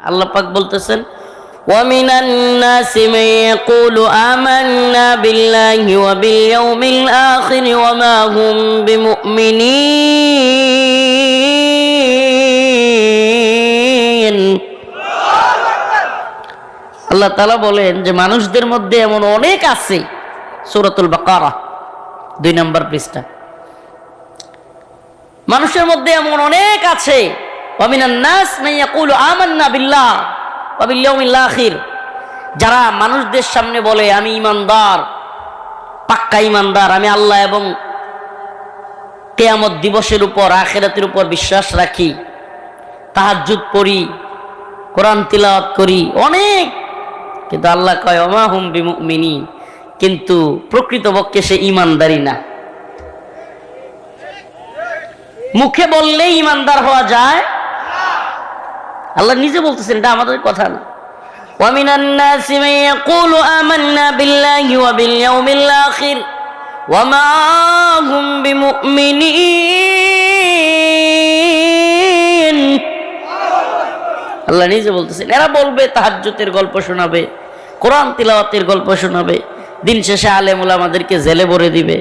আল্লাহ পাক বলতেছেন ومن الناس من يقول آمنا بالله وباليوم الآخر وما هم بمؤمنين আল্লাহ তালা বলেন যে মানুষদের মধ্যে এমন অনেক আছে সুরাতুল বাকারা দুই নম্বর পৃষ্ঠা মানুষের মধ্যে এমন অনেক আছে যারা মানুষদের সামনে বলে, আমি ইমানদার, পাক্কা ইমানদার, আমি আল্লাহ এবং কেয়ামত দিবসের উপর, আখেরাতের উপর বিশ্বাস রাখি, তাহাজ্জুদ পড়ি, কোরআন তিলাওয়াত করি, অনেক। কিন্তু আল্লাহ কয় অমা হুম বিমুমিনী কিন্তু প্রকৃতপক্ষে সে ইমানদারি না। মুখে বললেই ইমানদার হওয়া যায় আল্লাহ নিজে বলতেছেন এটা আমাদের কথা না ومن الناس من يقول آمنا بالله وباليوم الآخر وما هم بمؤمنين আল্লাহ নিজে বলতেছেন এরা বলবে তাহাজ্জুতের গল্প শোনাবে কোরআন তিলাওয়াতের গল্প শোনাবে দিন শেষে আলেমুল আমাদেরকে জেলে ভরে দিবে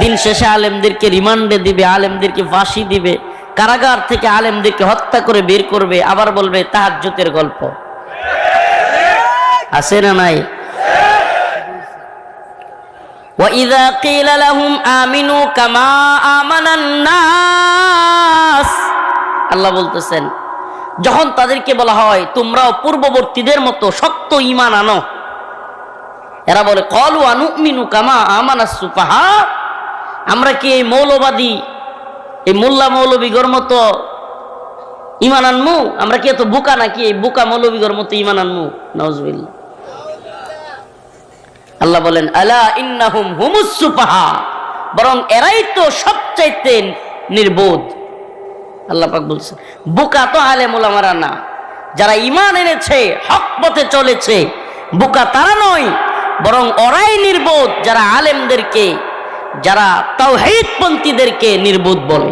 দিন শেষে আলেমদেরকে রিমান্ডে দিবে আলেমদেরকে ফাঁসি দিবে কারাগার থেকে আলেমদেরকে হত্যা করে বের করবে আবার বলবে তাহাজ্জুতের গল্প আছে না নাই وَإِذَا قِيلَ لَهُمْ آمِنُوا كَمَا آمَنَ النَّاسُ আল্লাহ বলতেছেন যখন তাদেরকে বলা হয় তোমরাও পূর্ববর্তীদের মতো শক্ত ঈমান আনো এরা বলে কলু আনু মিনু কামা আমানাস সুফাহা আমরা কি এই মৌলবাদী এই মোল্লা মৌলবীগর মতো ইমান আনমু? আমরা কি এত বুকা নাকি? এই বুকা মৌলবীগর মতো ইমান আনমু? নজবিল্লা আল্লাহ বলেন, আলা ইন্নাহুম হুমুস সুফাহা বরং এরাই তো সবচাইতে নির্বোধ। আল্লাহ পাক বলছে বুকা তো আলেম ওলামারা না। যারা ইমান এনেছে, হক পথে চলেছে, বোকা তারা নয়। বরং ওরাই নির্বোধ যারা আলেমদেরকে যারা তাওহিদপন্থীদেরকে নির্বোধ বলে।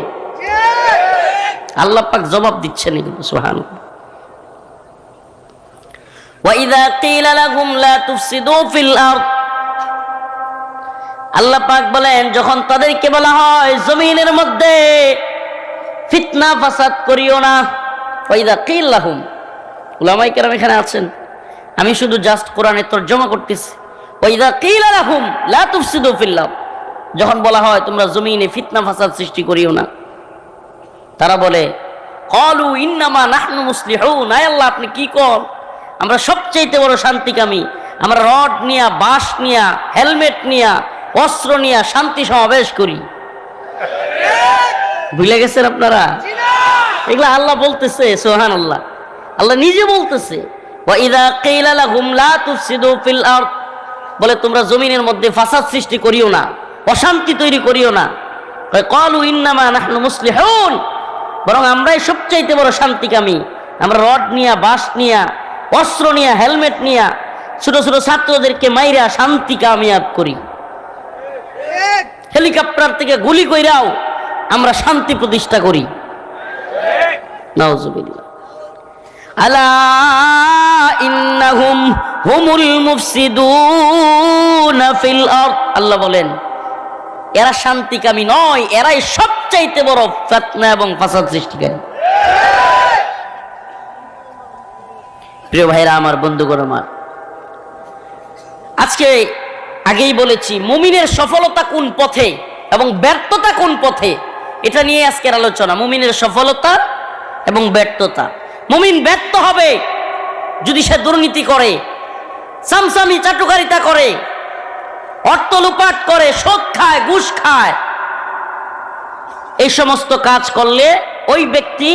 আল্লাহ জবাব দিচ্ছেন এগুলো সুহান আল্লাহ পাক বলেন, যখন তাদেরকে বলা হয় জমিনের মধ্যে ফিতনা ফাসাদ করিও না ওইদা কিল্লাহুম উলামাই কেরাম এখানে আছেন। আমি শুধু জাস্ট কোরআনে জমা করতেছি। ওইদা কিল্লাহুম লা তুফসিদু ফিল্লাহ যখন বলা হয়, তোমরা জমিনে ফিতনা ফাসাদ সৃষ্টি করিও না। তারা বলে, কলু ইন্নামা নাহনু মুসলিহুন। আয় আল্লাহ, আপনি কি কর আমরা সবচেয়ে বড় শান্তিকামী। আমরা রড নিয়া, বাঁশ নিয়া, হেলমেট নিয়া, অস্ত্র নিয়া শান্তি সমাবেশ করি। ভুলে গেছেন আপনারা? এগুলা আল্লাহ বলতেছে সোহান আল্লাহ আল্লাহ নিজে বলতেছে বলে, তোমরা জমিনের মধ্যে ফাসাদ সৃষ্টি করিও না। অশান্তি তৈরি করিও না। কলু ইন্নামা নাহনু মুসলিহুন। বরং আমরাই সবচাইতে বড় শান্তিকামী। আমরা রড নিয়া বাস নিয়া, অস্ত্র নিয়া, হেলমেট নিয়া ছোট ছোট ছাত্রদেরকে মাইরা শান্তি কামিয়াব করি। হেলিকপ্টার থেকে গুলি কইরাও আমরা শান্তি প্রতিষ্ঠা করি। আল্লাহ বলেন এরা শান্তিকামী নয়, এরাই সবচাইতে বড় ফিতনা এবং ফাসাদ সৃষ্টিকারী। প্রিয় ভাইরা, আমার বন্ধুগণ আমার, আজকে আগেই বলেছি, মুমিনের সফলতা কোন পথে এবং ব্যর্থতা কোন পথে, এটা নিয়ে আজকের আলোচনা। মুমিনের সফলতা এবং ব্যর্থতা। মুমিন ব্যর্থ হবে যদি সে দুর্নীতি করে, সামসামি চাটুকারিতা করে অর্থ লুপাট করে শোধ খায়, ঘুষ খায়। এই সমস্ত কাজ করলে ওই ব্যক্তি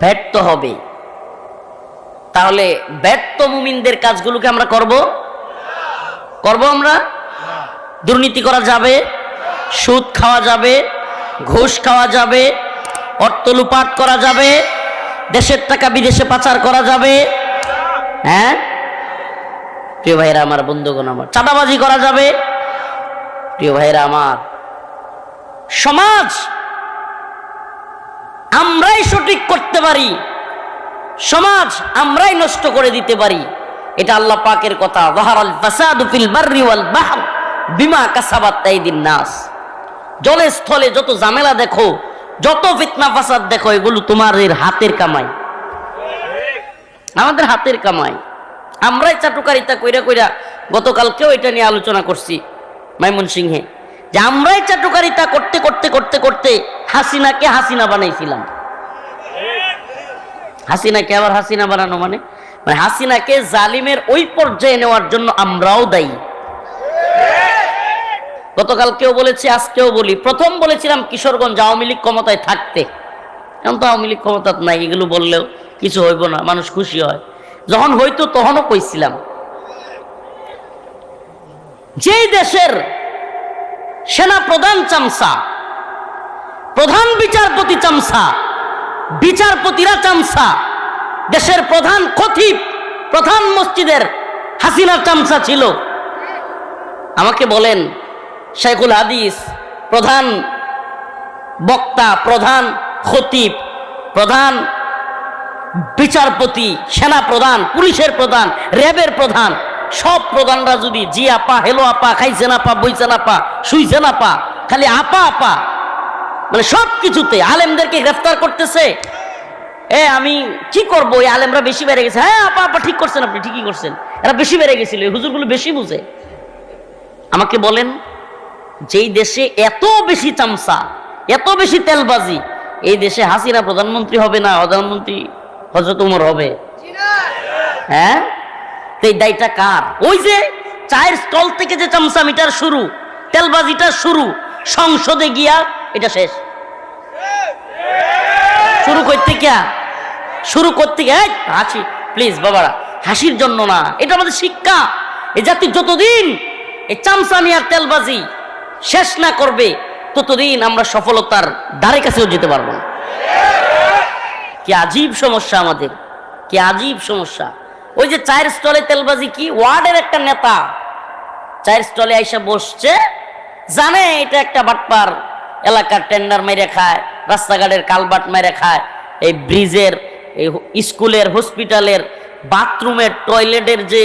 ব্যর্থ হবে। তাহলে ব্যর্থ মুমিনদের কাজগুলোকে আমরা করব? করব আমরা? দুর্নীতি করা যাবে, সুদ খাওয়া যাবে, ঘুষ খাওয়া যাবে অর্থ লুপাট করা যাবে, দেশের টাকা বিদেশে পাচার করা যাবে। হ্যাঁ? প্রিয় ভাইরা আমার বন্ধুগণ, আমার চাঁদাবাজি করা যাবে? প্রিয় ভাইরা আমার সমাজ, আমরাই সঠিক করতে পারি। সমাজ আমরাই নষ্ট করে দিতে পারি। এটা আল্লাহ পাকের কথা, ওয়াহারাল ফাসাদু ফিল বাররি ওয়াল বাহর বিমা কাসাবাত তাইদিন নাস। জলে স্থলে যত ঝামেলা দেখো, যত ফিতনা ফাসাদ দেখো, এগুলো তোমাদের হাতের কামাই। আমাদের হাতের কামাই। আমরাই চাটুকারিতা কইরা কইরা গতকালকেও এটা নিয়ে আলোচনা করছি, মাইমন সিংহে। যে আমরাই চাটুকারিতা করতে করতে করতে করতে হাসিনাকে হাসিনা বানাইছিলাম। হাসিনাকে আবার হাসিনা বানানো মানে? মানে হাসিনাকে জালিমের ওই পর্যায়ে নেওয়ার জন্য আমরাও দায়ী। গতকালকেও বলেছি, আজকেও বলি। প্রথম বলেছিলাম কিশোরগঞ্জ আওয়ামী লীগ ক্ষমতায় থাকতে। এখন তো আওয়ামী লীগ ক্ষমতা নাই, এগুলো বললেও কিছু হইব না, মানুষ খুশি হয়। যখন হইতো তখনও কইছিলাম। যেই দেশের সেনা প্রধান চামসা, প্রধান বিচারপতি চামসা, বিচারপতিরা চামসা, দেশের প্রধান খতিব, প্রধান মসজিদের হাসিনার চামসা ছিল। আমাকে বলেন শেখুল হাদিস, প্রধান বক্তা, প্রধান খতিব, প্রধান বিচারপতি, সেনা প্রধান, পুলিশের প্রধান, র্যাবের প্রধান, সব প্রধানরা যদি জি আপা হেলো আপা খাইছেন আপা বইছেন আপা শুইছেন আপা খালি আপা আপা মানে সব কিছুতে আলেমদেরকে গ্রেফতার করতেছে। এ, আমি কি করব? এই আলেমরা বেশি বেড়ে গেছে। হ্যাঁ আপা আপা, ঠিক করছেন আপনি, ঠিকই করছেন। এরা বেশি বেড়ে গেছিল, এই হুজুরগুলো বেশি বুঝে। আমাকে বলেন, যেই দেশে এত বেশি চামচা, এত বেশি তেলবাজি, এই দেশে হাসিনা প্রধানমন্ত্রী হবে না প্রধানমন্ত্রী হজরত উমর হবে। হ্যাঁ? এই দায়টা কার? ওই যে চায়ের স্টল থেকে যে চামচা মিটার শুরু, তেলবাজিটা শুরু, সংসদে গিয়া এটা শেষ। শুরু করতে গিয়া, শুরু করতে গিয়ে হাসি প্লিজ বাবারা, হাসির জন্য না, এটা আমাদের শিক্ষা। এই জাতি যতদিন এই চামচামি আর তেলবাজি শেষ না করবে, ততদিন আমরা সফলতার দ্বারে কাছেও যেতে পারব না। কি আজীব সমস্যা আমাদের, কি আজীব সমস্যা। ওই যে চায়ের স্টলে তেলবাজি কি ওয়ার্ডের একটা নেতা, চায়ের স্টলে আইসা বসছে, জানে এটা একটা বাটপার, এলাকার টেন্ডার মেরে খায়, রাস্তাঘাটের কালবাট মেরে খায়, এই ব্রিজের এই স্কুলের হসপিটালের বাথরুমের টয়লেটের যে,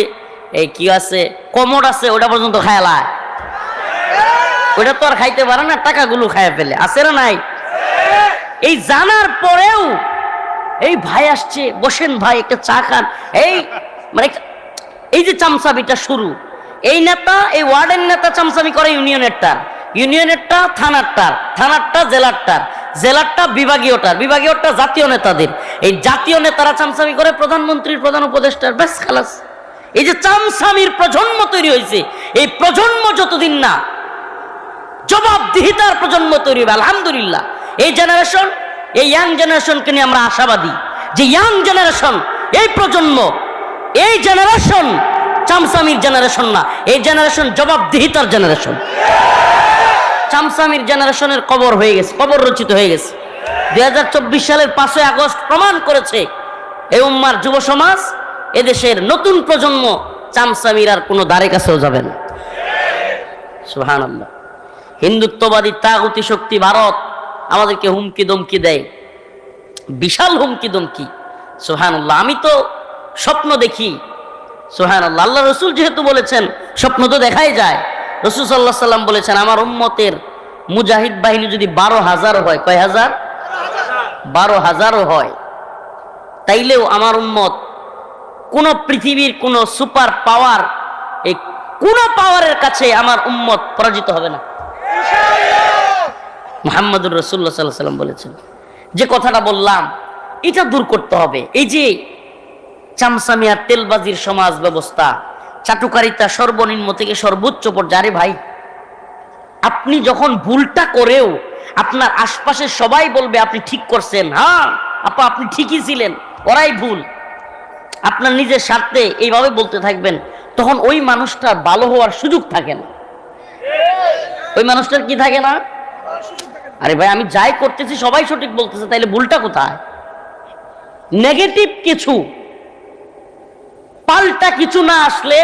এই কি আছে কমোড আছে, ওটা পর্যন্ত খায়ালায় ওটা তো আর খাইতে পারে না, টাকাগুলো খায় ফেলে। আছে না নাই? এই জানার পরেও এই ভাই আসছে, বসেন ভাই, একটা চা খান। এই মানে এই যে চামচাবিটা শুরু, এই নেতা, এই ওয়ার্ডের নেতা চামচামি করে ইউনিয়নেরটা। ইউনিয়নেরটা, থানারটার, থানারটা, জেলারটার। জেলারটা বিভাগীয়টার, বিভাগীয়টা জাতীয় নেতাদের। এই জাতীয় নেতারা চামচামি করে প্রধানমন্ত্রীর প্রধান উপদেষ্টার ব্যাস খালাস। এই যে চামচামির প্রজন্ম তৈরি হয়েছে, এই প্রজন্ম যতদিন না, জবাবদিহিতার প্রজন্ম তৈরি হবে, আলহামদুলিল্লাহ। এই জেনারেশন এই ইয়াং জেনারেশনকে নিয়ে আমরা আশাবাদী যে ইয়াং জেনারেশন এই প্রজন্ম, এই জেনারেশন চামসামির জেনারেশন না, এই জেনারেশন জবাবদিহিতার জেনারেশন চামসামির জেনারেশনের কবর হয়ে গেছে, কবর রচিত হয়ে গেছে। দুই সালের পাঁচই আগস্ট প্রমাণ করেছে, এই উম্মার যুব সমাজ এদেশের নতুন প্রজন্ম চামসামির আর কোনো দ্বারে কাছেও যাবে না। সুহান হিন্দুত্ববাদী তাগতি শক্তি ভারত আমাদেরকে হুমকি দমকি দেয়। বিশাল হুমকি দমকি। সোহানুল্লাহ আমি তো স্বপ্ন দেখি। সোহান আল্লাহ আল্লাহ রসুল যেহেতু বলেছেন, স্বপ্ন তো দেখাই যায়। রসুল সাল্লাহ সাল্লাম বলেছেন, আমার উম্মতের মুজাহিদ বাহিনী যদি বারো হাজার হয়, কয় হাজার? বারো হাজারও হয়। তাইলেও আমার উম্মত কোন পৃথিবীর কোন সুপার পাওয়ার, এই কোন পাওয়ারের কাছে আমার উম্মত পরাজিত হবে না। মোহাম্মদুর রসুল্লাহ সাল্লাহ সাল্লাম বলেছেন, যে কথাটা বললাম, এটা দূর করতে হবে। এই যে চামচামিয়া তেলবাজির সমাজ ব্যবস্থা, চাটুকারিতা সর্বনিম্ন থেকে সর্বোচ্চ পর্যায়ে ভাই, আপনি যখন ভুলটা করেও আপনার আশপাশের সবাই বলবে, আপনি ঠিক করছেন। হ্যাঁ আপা, আপনি ঠিকই ছিলেন, ওরাই ভুল। আপনার নিজের স্বার্থে এইভাবে বলতে থাকবেন, তখন ওই মানুষটার ভালো হওয়ার সুযোগ থাকে না। ওই মানুষটার কি থাকে না? আরে ভাই, আমি যাই করতেছি, সবাই সঠিক বলতেছে, তাইলে ভুলটা কোথায়? নেগেটিভ কিছু। পাল্টা কিছু না আসলে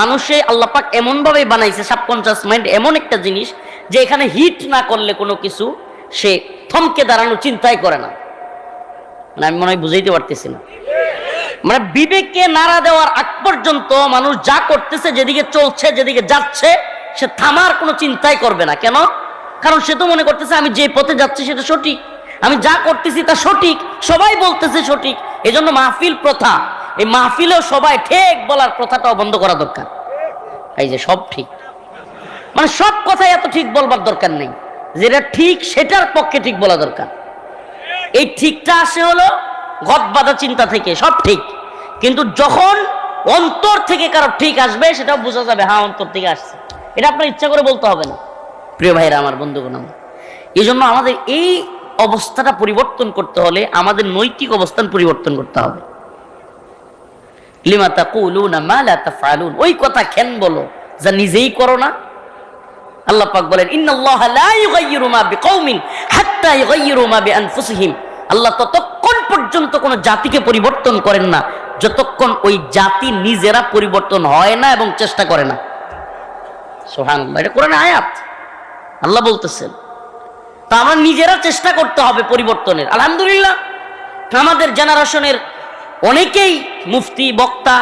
মানুষে আল্লাপাক এমন ভাবে বানাইছে সাবকনসিয়াস মাইন্ড এমন একটা জিনিস যে এখানে হিট না করলে কোনো কিছু সে থমকে দাঁড়ানো চিন্তাই করে না। মানে আমি মনে হয় বুঝাইতে পারতেছি না। মানে বিবেককে নাড়া দেওয়ার আগ পর্যন্ত মানুষ যা করতেছে, যেদিকে চলছে, যেদিকে যাচ্ছে, সে থামার কোনো চিন্তাই করবে না। কেন? কারণ সে তো মনে করতেছে আমি যে পথে যাচ্ছি সেটা সঠিক। আমি যা করতেছি তা সঠিক, সবাই বলতেছে সঠিক। এজন্য মাহফিল প্রথা। এই মাহফিলেও সবাই ঠিক বলার প্রথাটাও বন্ধ করা দরকার। এই যে সব ঠিক। মানে সব কথাই এত ঠিক বলবার দরকার নেই। যেটা ঠিক সেটার পক্ষে ঠিক বলা দরকার। এই ঠিকটা আসে হলো ঘট বাঁধা চিন্তা থেকে, সব ঠিক। কিন্তু যখন অন্তর থেকে কারও ঠিক আসবে, সেটাও বোঝা যাবে হ্যাঁ অন্তর থেকে আসছে। এটা আপনার ইচ্ছা করে বলতে হবে না। প্রিয় ভাইরা আমার বন্ধুগণ এই জন্য আমাদের এই অবস্থাটা পরিবর্তন করতে হলে, আমাদের নৈতিক অবস্থান পরিবর্তন করতে হবে। ওই কথা বলো? যা নিজেই করো না। বলেন আল্লাহ ততক্ষণ পর্যন্ত কোন জাতিকে পরিবর্তন করেন না। যতক্ষণ ওই জাতি নিজেরা পরিবর্তন হয় না এবং চেষ্টা করে না। সুবহানাল্লাহ, এটা কোরআন আয়াত। আল্লাহ বলতেছেন, তা আমার নিজেরা চেষ্টা করতে হবে পরিবর্তনের। আলহামদুলিল্লাহ আমাদের জেনারেশনের অনেকেই মুফতি, বক্তা,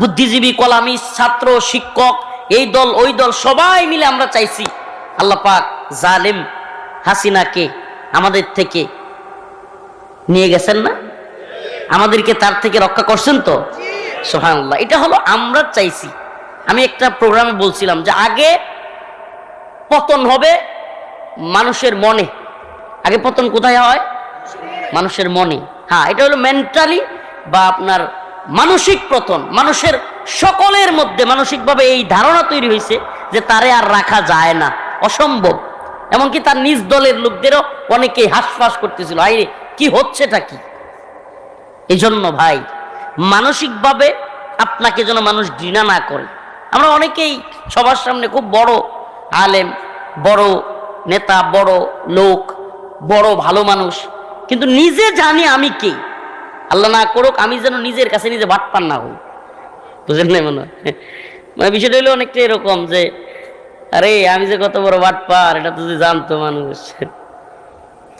বুদ্ধিজীবী কলামী ছাত্র, শিক্ষক, এই দল, ওই দল, সবাই মিলে আমরা চাইছি আল্লাহ পাক জালেম হাসিনাকে আমাদের থেকে নিয়ে গেছেন না? আমাদেরকে তার থেকে রক্ষা করছেন তো? সোহানুল্লাহ এটা হলো আমরা চাইছি। আমি একটা প্রোগ্রামে বলছিলাম যে আগে পতন হবে মানুষের মনে। আগে পতন কোথায় হয়? মানুষের মনে। হ্যাঁ এটা হলো মেন্টালি বা আপনার মানসিক পতন। মানুষের সকলের মধ্যে মানসিকভাবে এই ধারণা তৈরি হয়েছে যে তারে আর রাখা যায় না। অসম্ভব। এমনকি তার নিজ দলের লোকদেরও অনেকেই হাসফাস করতেছিল, আইরে, কি হচ্ছেটা কি? এই জন্য ভাই, মানসিকভাবে আপনাকে যেন মানুষ ঘৃণা না করে। আমরা অনেকেই সবার সামনে খুব বড় আলেম, বড় নেতা, বড় লোক, বড় ভালো মানুষ। কিন্তু নিজে জানি আমি কে। আল্লাহ না করুক, আমি যেন নিজের কাছে নিজে বাট পান না হই। বুঝলেন না মনে? মানে বিষয়টা হলো অনেকটা এরকম যে, আরে আমি যে কত বড় বাট পার এটা তো জানতো মানুষ।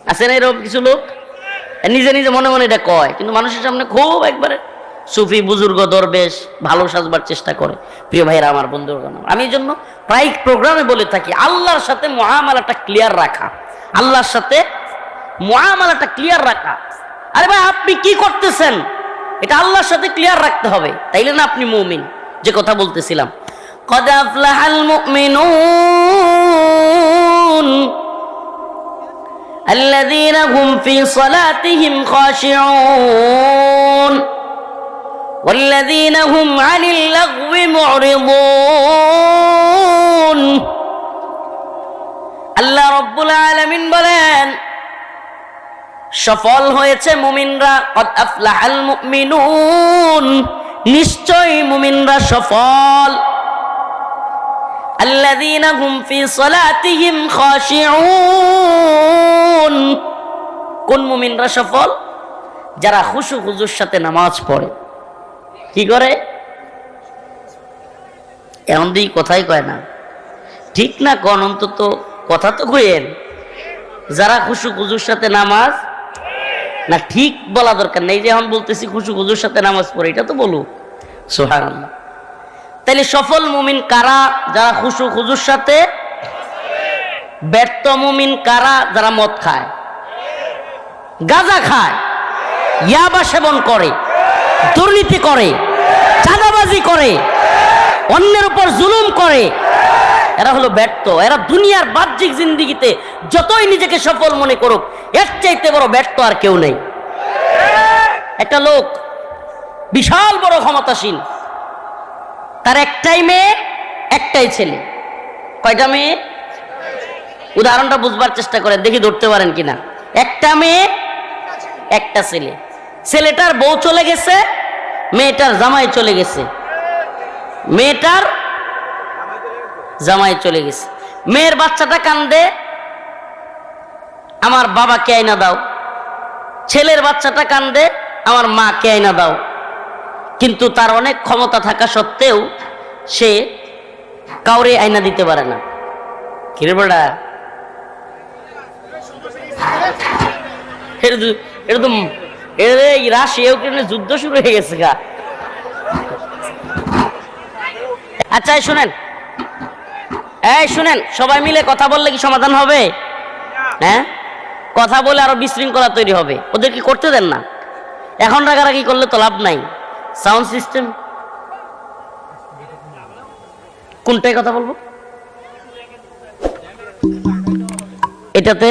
আছে না এরকম কিছু লোক? নিজে নিজে মনে মনে এটা কয়, কিন্তু মানুষের সামনে খুব একবারে সুফি বুজুর্গ দরবেশ ভালো সাজবার চেষ্টা করে প্রিয় ভাইরা আমার বন্ধুগণ আমার। আমি এই জন্য প্রায় প্রোগ্রামে বলে থাকি আল্লাহর সাথে মহামালাটা ক্লিয়ার রাখা আল্লাহর সাথে মহামালাটা ক্লিয়ার রাখা আরে ভাই আপনি কি করতেছেন এটা আল্লাহর সাথে ক্লিয়ার রাখতে হবে তাইলে না আপনি মুমিন যে কথা বলতেছিলাম قد أفلح المؤمنون الذين هم في صلاتهم خاشعون والذين هم عن اللغو معرضون আল্লাহ রব্বুল আলামিন বলেন সফল হয়েছে মুমিনরা কদ আফলাহাল মুমিনুন নিশ্চয়ই মুমিনরা সফল الذين هم في صلاتهم خاشعون কোন মুমিনরা সফল যারা খুশু খুজুর সাথে নামাজ পড়ে কি করে? এমন দিই কথাই কয় না। ঠিক না কন অন্তত কথা তো কইেন যারা খুশু খুজুর সাথে নামাজ, না ঠিক বলা দরকার নেই যে এখন বলতেছি খুশু খুজুর সাথে নামাজ পড়ে, এটা তো বলু সোহান তাহলে সফল মুমিন কারা? যারা খুশু খুজুর সাথে ব্যর্থ মুমিন কারা? যারা মদ খায়। গাঁজা খায়। ইয়াবা সেবন করে। দুর্নীতি করে, চাঁদাবাজি করে, অন্যের উপর জুলুম করে। এরা হলো ব্যর্থ। এরা দুনিয়ার বাহ্যিক জিন্দিগিতে যতই নিজেকে সফল মনে করুক, এর চাইতে বড় ব্যর্থ আর কেউ নেই। একটা লোক বিশাল বড় ক্ষমতাসীন তার একটাই মেয়ে, একটাই ছেলে। কয়টা মেয়ে? উদাহরণটা বুঝবার চেষ্টা করে দেখি ধরতে পারেন কিনা। একটা মেয়ে, একটা ছেলে। ছেলেটার বউ চলে গেছে, মেয়েটার জামাই চলে গেছে। মেয়েটার জামাই চলে গেছে। মেয়ের বাচ্চাটা কান্দে, আমার বাবাকে আইনা দাও। ছেলের বাচ্চাটা কান্দে, আমার মাকে আইনা দাও। কিন্তু তার অনেক ক্ষমতা থাকা সত্ত্বেও সে কাউরে আয়না দিতে পারে না। কিরে বেড়া এটা তো তো এই রাশিয়া ইউক্রেনের যুদ্ধ শুরু হয়ে গেছে গা। আচ্ছা শুনেন। এই শুনেন, সবাই মিলে কথা বললে কি সমাধান হবে? হ্যাঁ? কথা বলে আরও বিশৃঙ্খলা তৈরি হবে। ওদের কি করতে দেন না? এখন রাগারাগি করলে তো লাভ নাই। Sound system. কোনটাই কথা বলব? এটাতে?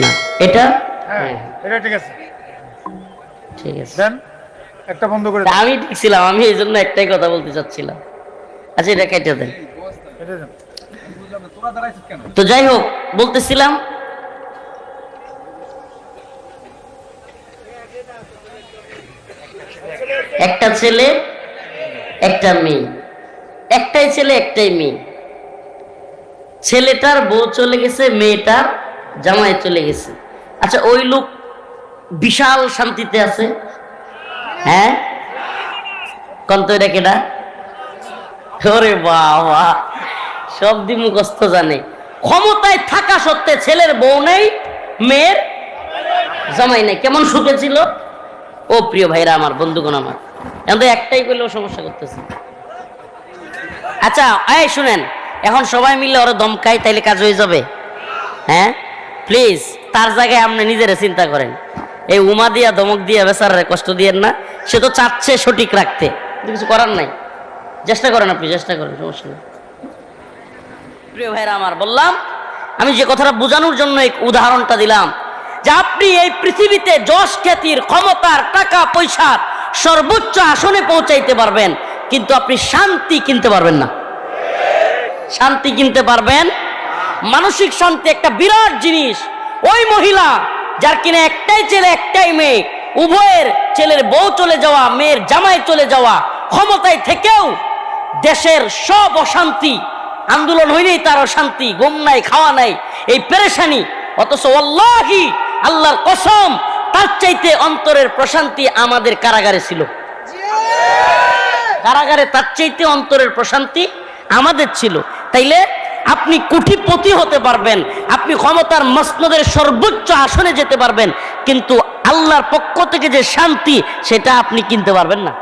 না, এটা? হ্যাঁ এটা ঠিক আছে। ঠিক আছে। দেন একটা বন্ধ করে আমি ঠিক ছিলাম আমি এই জন্য একটাই কথা বলতে চাচ্ছিলাম। আচ্ছা এটা কেটে দেন। তো যাই হোক বলতেছিলাম একটা ছেলে একটা মেয়ে। একটাই ছেলে একটাই মেয়ে। ছেলেটার বউ চলে গেছে মেয়েটার জামাই চলে গেছে। আচ্ছা ওই লোক বিশাল শান্তিতে আছে। হ্যাঁ? কন্ত এটা কেডা? ওরে বাবা, সব দি মুখস্থ জানে। ক্ষমতায় থাকা সত্ত্বে ছেলের বউ নেই, মেয়ের জামাই নেই। কেমন সুখে ছিল? ও প্রিয় ভাইরা আমার, বন্ধুগণ আমার। এখন তো একটাই করলেও সমস্যা করতেছে। আচ্ছা এই শুনেন, এখন সবাই মিলে ওরা দমকাই তাইলে কাজ হয়ে যাবে। হ্যাঁ? প্লিজ, তার জায়গায় আপনি নিজেরা চিন্তা করেন। এই উমা দিয়া, দমক দিয়া বেচারে কষ্ট দিয়েন না। সে তো চাচ্ছে সঠিক রাখতে কিছু করার নাই। চেষ্টা করেন আপনি, চেষ্টা করেন, সমস্যা নেই। প্রিয় ভাইরা আমার বললাম, আমি যে কথাটা বোঝানোর জন্য এক উদাহরণটা দিলাম, যে আপনি এই পৃথিবীতে যশ খ্যাতির ক্ষমতার টাকা পয়সার সর্বোচ্চ আসনে পৌঁছাইতে পারবেন, কিন্তু আপনি শান্তি কিনতে পারবেন না। শান্তি কিনতে পারবেন। মানসিক শান্তি একটা বিরাট জিনিস। ওই মহিলা যার কিনা একটাই ছেলে, একটাই মেয়ে, উভয়ের ছেলের বউ চলে যাওয়া, মেয়ের জামাই চলে যাওয়া, ক্ষমতায় থেকেও দেশের সব অশান্তি, আন্দোলন হইলেই তার অশান্তি, ঘুম নাই, খাওয়া নাই, এই পেরেশানি। অথচ আল্লাহি আল্লাহর কসম, তার চাইতে অন্তরের প্রশান্তি আমাদের কারাগারে ছিল। কারাগারে তার চাইতে অন্তরের প্রশান্তি আমাদের ছিল। তাইলে আপনি কুটিপতি হতে পারবেন, আপনি ক্ষমতার মসনদের সর্বোচ্চ আসনে যেতে পারবেন, কিন্তু আল্লাহর পক্ষ থেকে যে শান্তি, সেটা আপনি কিনতে পারবেন না।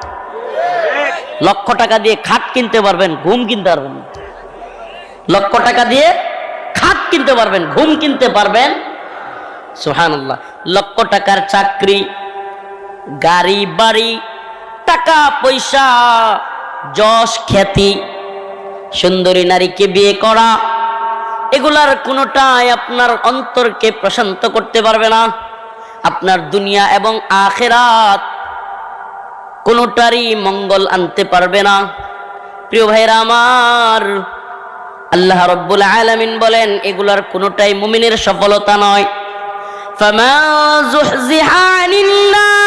লক্ষ টাকা দিয়ে খাট কিনতে পারবেন, ঘুম কিনতে পারবেন লক্ষ টাকা দিয়ে খাট কিনতে পারবেন, ঘুম কিনতে পারবেন। সুহানাল্লাহ লক্ষ টাকার চাকরি, গাড়ি, বাড়ি, টাকা, পয়সা, যশ, খ্যাতি সুন্দরী নারীকে বিয়ে করা, এগুলার কোনোটাই আপনার অন্তরকে প্রশান্ত করতে পারবে না। আপনার দুনিয়া এবং আখেরাত কোনোটারই মঙ্গল আনতে পারবে না। প্রিয় ভাইরা আমার, আল্লাহ রব্বুল আলমিন বলেন, এগুলার কোনোটাই মুমিনের সফলতা নয়। ফমা জুহজিহানিল্লাহ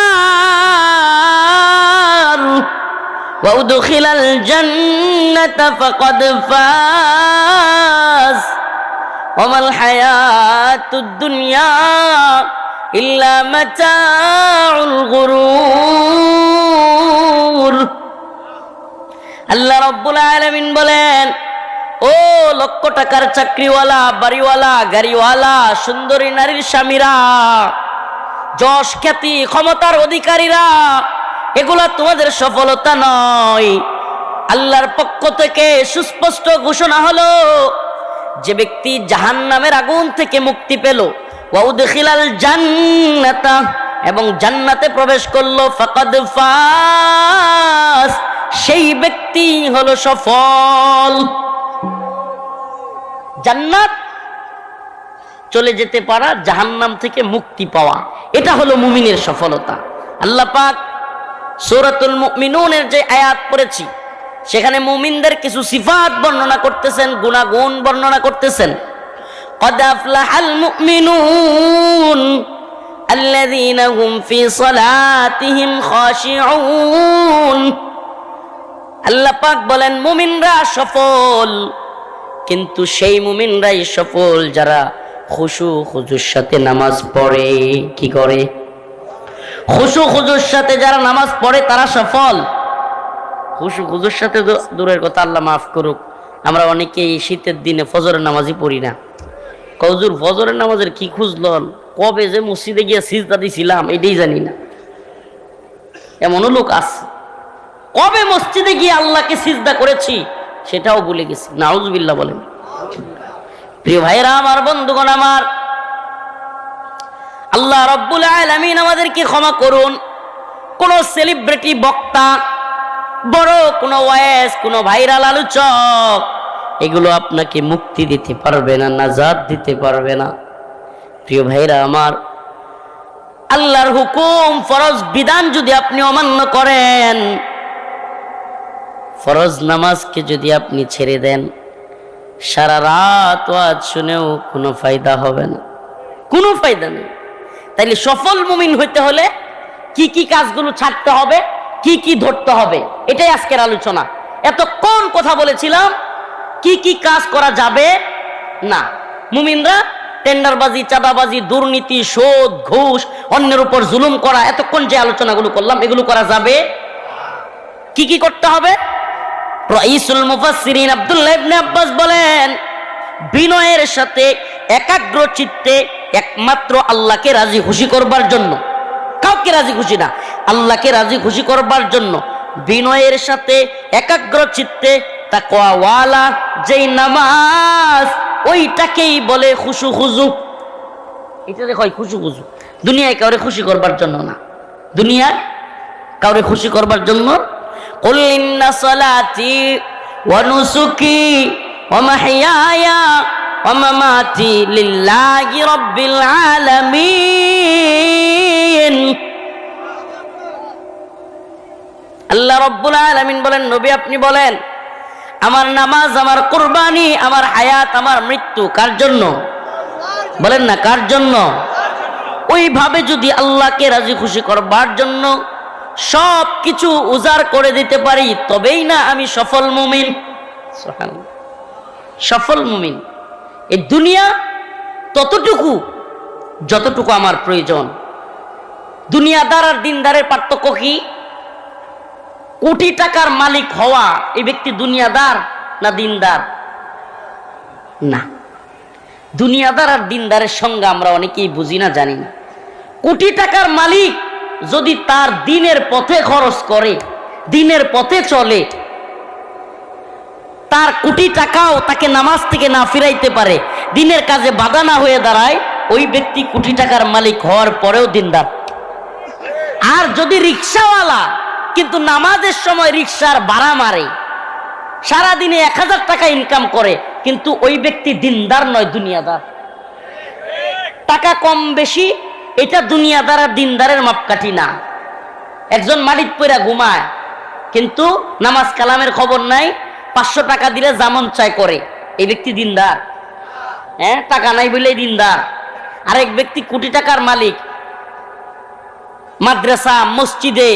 وأدخل الجنة فقد فاز وما الحياة الدنيا إلا متاع الغرور আল্লাহ রব্বুল আলামিন বলেন ও লক্ষ টাকার চাকরিওয়ালা বাড়িওয়ালা গাড়িওয়ালা সুন্দরী নারীর স্বামীরা যশ খ্যাতি ক্ষমতার অধিকারীরা এগুলা তোমাদের সফলতা নয়। আল্লাহর পক্ষ থেকে সুস্পষ্ট ঘোষণা হলো, যে ব্যক্তি জাহান নামের আগুন থেকে মুক্তি পেল ওয়াউদখিলাল জান্নাতা, এবং জান্নাতে প্রবেশ করল, ফাকাদ ফাস, সেই ব্যক্তি হলো সফল। জান্নাত চলে যেতে পারা জাহান্নাম থেকে মুক্তি পাওয়া। এটা হলো মুমিনের সফলতা। আল্লাহ পাক সূরাতুল মুমিনুনের যে আয়াত পড়েছি সেখানে মুমিনদের কিছু সিফাত বর্ণনা করতেছেন গুণাগুণ বর্ণনা করতেছেন قد أفلح المؤمنون الذين هم في صلاتهم خاشعون আল্লাহ পাক বলেন মুমিনরা সফল কিন্তু সেই মুমিনরাই সফল যারা খুশু খুজুর সাথে নামাজ পড়ে কি করে খুশু খুজুর সাথে যারা নামাজ পড়ে, তারা সফল। খুশু খুজুর সাথে দূরের কথা আল্লাহ মাফ করুক। আমরা অনেকে এই শীতের দিনে ফজরের নামাজই পড়ি না। কজুর ফজরের নামাজের কি খুঁজল কবে যে মসজিদে গিয়ে সিজদা দিছিলাম, এটাই জানি না। এমনও লোক আছে। কবে মসজিদে গিয়ে আল্লাহকে সিজদা করেছি, সেটাও ভুলে গেছি। নাউজুবিল্লাহ বলেন। প্রিয় ভাইরা আমার বন্ধুগণ, আমার আল্লাহ রব্বুল আলামিন আমাদেরকে ক্ষমা করুন। কোন সেলিব্রিটি বক্তা, বড় কোন ওয়েস কোন ভাইরাল আলোচক, এগুলো আপনাকে মুক্তি দিতে পারবে না, নাজাদ দিতে পারবে না। প্রিয় ভাইরা আমার, আল্লাহর হুকুম, ফরজ বিধান যদি আপনি অমান্য করেন, ফরজ নামাজকে যদি আপনি ছেড়ে দেন, সারা রাত ওয়াজ শুনেও কোনো ফায়দা হবে না। কোনো ফায়দা নেই। তাইলে সফল মুমিন হইতে হলে কি কি কাজগুলো ছাড়তে হবে, কি কি ধরতে হবে? এটাই আজকের আলোচনা। এতক্ষণ কথা বলেছিলাম, কি কি কাজ করা যাবে? না। মুমিনরা টেন্ডারবাজি, চাঁদাবাজি, দুর্নীতি সুদ ঘুষ, অন্যের উপর জুলুম করা, এতক্ষণ যে আলোচনাগুলো করলাম, এগুলো করা যাবে? কি কি করতে হবে? রাইসুল মুফাসসিরিন আব্দুল্লাহ ইবনে আব্বাস বলেন, বিনয়ের সাথে একাগ্র চিত্তে একমাত্র আল্লাহকে রাজি খুশি করবার জন্য কাউকে রাজি খুশি না আল্লাহকে রাজি খুশি করবার জন্য বিনয়ের সাথে একাগ্র চিত্তে তাকওয়াওয়ালা যেই নামাজ ওইটাকেই বলে খুশু খুজু এটাতে হয় খুশু খুশু দুনিয়ায় কাউরে খুশি করবার জন্য না দুনিয়ায় কাউরে খুশি করবার জন্য قل إن صلاتي ونسكي ومحياي ومماتي لله رب العالمين আল্লাহ রব্বুল আলামিন বলেন নবী আপনি বলেন আমার নামাজ আমার কুরবানি আমার হায়াত আমার মৃত্যু কার জন্য বলেন না কার জন্য ওইভাবে যদি আল্লাহকে রাজি খুশি করবার জন্য সব কিছু উজাড় করে দিতে পারি তবেই না আমি সফল মুমিন সুবহানাল্লাহ। সফল মুমিন এই দুনিয়া ততটুকু, যতটুকু আমার প্রয়োজন। দুনিয়াদার আর দিনদারের পার্থক্য কি? কোটি টাকার মালিক হওয়া এই ব্যক্তি দুনিয়াদার না দিনদার? না। দুনিয়াদার আর দিনদারের সঙ্গে আমরা অনেকেই বুঝি না, জানি না। কোটি টাকার মালিক যদি তার দিনের পথে খরচ করে, দিনের পথে চলে তার কোটি টাকাও তাকে নামাজ থেকে না ফিরাইতে পারে। দিনের কাজে বাধা না হয়ে দাঁড়ায়, ওই ব্যক্তি কোটি টাকার মালিক হওয়ার পরেও দিনদার। আর যদি রিক্সাওয়ালা, কিন্তু নামাজের সময় রিক্সার ভাড়া মারে, সারাদিনে এক হাজার টাকা ইনকাম করে, কিন্তু ওই ব্যক্তি দিনদার নয়, দুনিয়াদার। টাকা কম বেশি, এটা দুনিয়াদার আর দিনদারের মাপকাঠি না। একজন মালিক পইরা ঘুমায়, কিন্তু নামাজ কালামের খবর নাই পাঁচশো টাকা দিলে জামন চায় করে। এই ব্যক্তি দিনদার। হ্যাঁ টাকা নাই বলেই দিনদার। আরেক ব্যক্তি কোটি টাকার মালিক। মাদ্রাসা, মসজিদে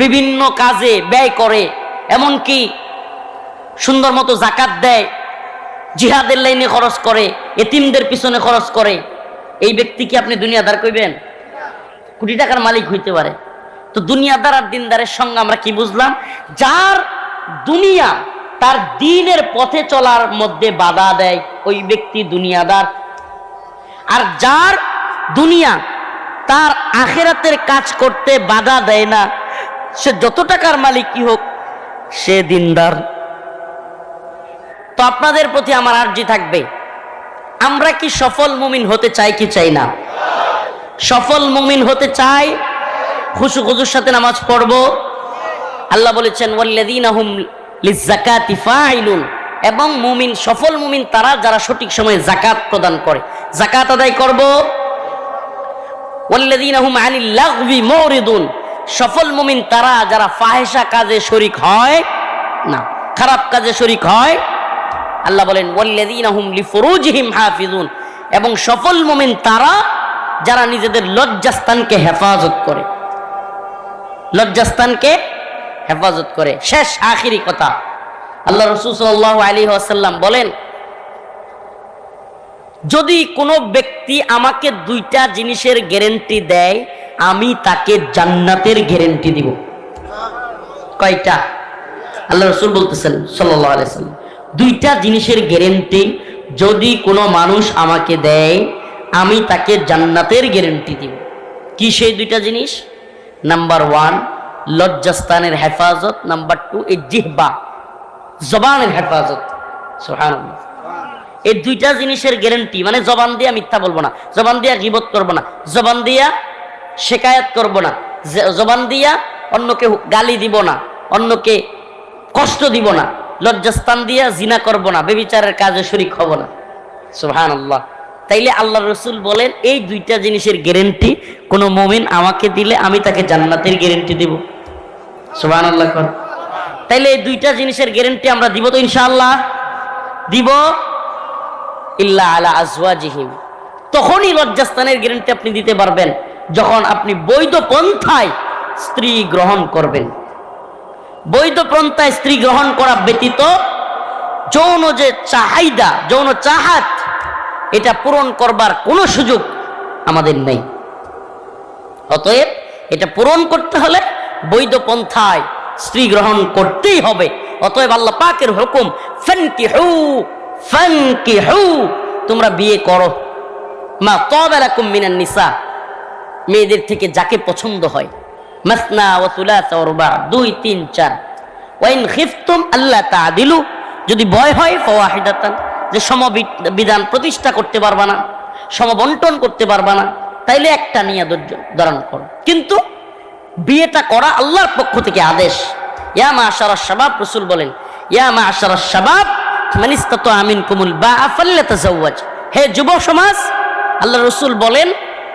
বিভিন্ন কাজে ব্যয় করে, এমনকি সুন্দর মতো জাকাত দেয়, জিহাদের লাইনে খরচ করে, এতিমদের পিছনে খরচ করে। এই ব্যক্তি কি আপনি দুনিয়াদার কইবেন? কোটি টাকার মালিক হইতে পারে। তো দুনিয়াদার আর দিনদারের সঙ্গে আমরা কি বুঝলাম? যার দুনিয়া তার দিনের পথে চলার মধ্যে বাধা দেয় ওই ব্যক্তি দুনিয়াদার। আর যার দুনিয়া তার আখেরাতের কাজ করতে বাধা দেয় না, সে যত টাকার মালিক কি হোক, সে দিনদার। তো আপনাদের প্রতি আমার আর্জি থাকবে, আমরা কি সফল মুমিন হতে চাই কি চাই না? সফল মুমিন হতে চাই খুশু খুজুর সাথে নামাজ পড়ব। আল্লাহ বলেছেন ওয়াল্লাযীনাহুম লিযাকাতি ফাইলুন এবং মুমিন, সফল মুমিন, তারা যারা সঠিক সময়ে জাকাত প্রদান করে। জাকাত আদায় করব? সফল মুমিন, তারা যারা ফাহেসা কাজে শরিক হয়, না, খারাপ কাজে শরিক হয়, আল্লাহ বলেন হাফিজুন এবং সফল মুমিন, তারা যারা নিজেদের লজ্জাস্থানকে হেফাজত করে। লজ্জাস্থানকে হেফাজত করে। শেষ আখিরি কথা। আল্লাহ রসুল আলী আসাল্লাম বলেন, যদি কোনো ব্যক্তি আমাকে দুইটা জিনিসের গ্যারেন্টি দেয়, আমি তাকে জান্নাতের গ্যারেন্টি দিব। কয়টা? আল্লাহ রসুল বলতেছেন সাল্লাহ দুইটা জিনিসের গ্যারেন্টি যদি কোনো মানুষ আমাকে দেয়, আমি তাকে জান্নাতের গ্যারেন্টি দিব। কি সেই দুইটা জিনিস? নাম্বার ওয়ান লজ্জাস্থানের হেফাজত নাম্বার টু এই জিহবা, জবানের হেফাজত। সুবহানাল্লাহ। এই দুইটা জিনিসের গ্যারেন্টি মানে জবান দিয়া মিথ্যা বলব না, জবান দিয়া গিবত করব না, জবান দিয়া শেকায়াত করব না জবান দিয়া অন্যকে গালি দিব না, অন্যকে কষ্ট দিব না, লজ্জাস্থান দিয়া জিনা করব না, বেবিচারের কাজে শরিক হব না। সুহান আল্লাহ তাইলে আল্লাহ রসুল বলেন, এই দুইটা জিনিসের গ্যারেন্টি কোনো মোমিন আমাকে দিলে আমি তাকে জান্নাতের গ্যারেন্টি দিব। সুহান আল্লাহ তাইলে এই দুইটা জিনিসের গ্যারেন্টি আমরা দিব তো ইনশাআল্লাহ? দিব ইল্লা আলা আজওয়াজিহিম। তখনই লজ্জাস্থানের গ্যারেন্টি আপনি দিতে পারবেন, যখন আপনি বৈধ পন্থায় স্ত্রী গ্রহণ করবেন। বৈধ পন্থায় স্ত্রী গ্রহণ করা ব্যতীত যৌন যে চাহিদা, যৌন চাহাত এটা পূরণ করবার কোনো সুযোগ আমাদের নেই। অতএব এটা পূরণ করতে হলে বৈধ পন্থায় স্ত্রী গ্রহণ করতেই হবে। অতএব আল্লাহ পাকের হুকুম ফানকি হু ফানকি হু তোমরা বিয়ে করো। মা তবেলাকুম মিনান নিসা মেয়েদের থেকে যাকে পছন্দ হয়। মাসনা ও সুলাসা ও রুবা, দুই, তিন, চার। ওয়াইন খিফতুম আল্লাহ তাদিলু, যদি ভয় হয় ফাওয়াহিদাতান। যে সমবিধান প্রতিষ্ঠা করতে পারবা না, সমবন্টন করতে পারবা না, তাইলে একটা নিয়ে ধৈর্য ধারণ করো। কিন্তু বিয়েটা করা আল্লাহর পক্ষ থেকে আদেশ। ইয়া মা আশার শাবাব, রসুল বলেন, ইয়া মা আশারা শাবাব মানিস্তাত আমিন কুমুল বা আফাল্লা তাজাওয়াজ হে যুব সমাজ, আল্লাহ রসুল বলেন,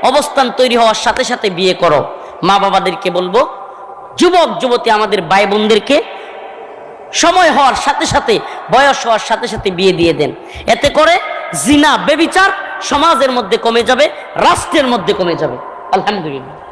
অবস্থান তৈরি হওয়ার সাথে সাথে বিয়ে করো। মা বাবাদেরকে বলব যুবক যুবতী আমাদের ভাই বোনদেরকে সময় হওয়ার সাথে সাথে, বয়স হওয়ার সাথে সাথে বিয়ে দিয়ে দেন। এতে করে জিনা, বেবিচার সমাজের মধ্যে কমে যাবে, রাষ্ট্রের মধ্যে কমে যাবে। আলহামদুলিল্লাহ।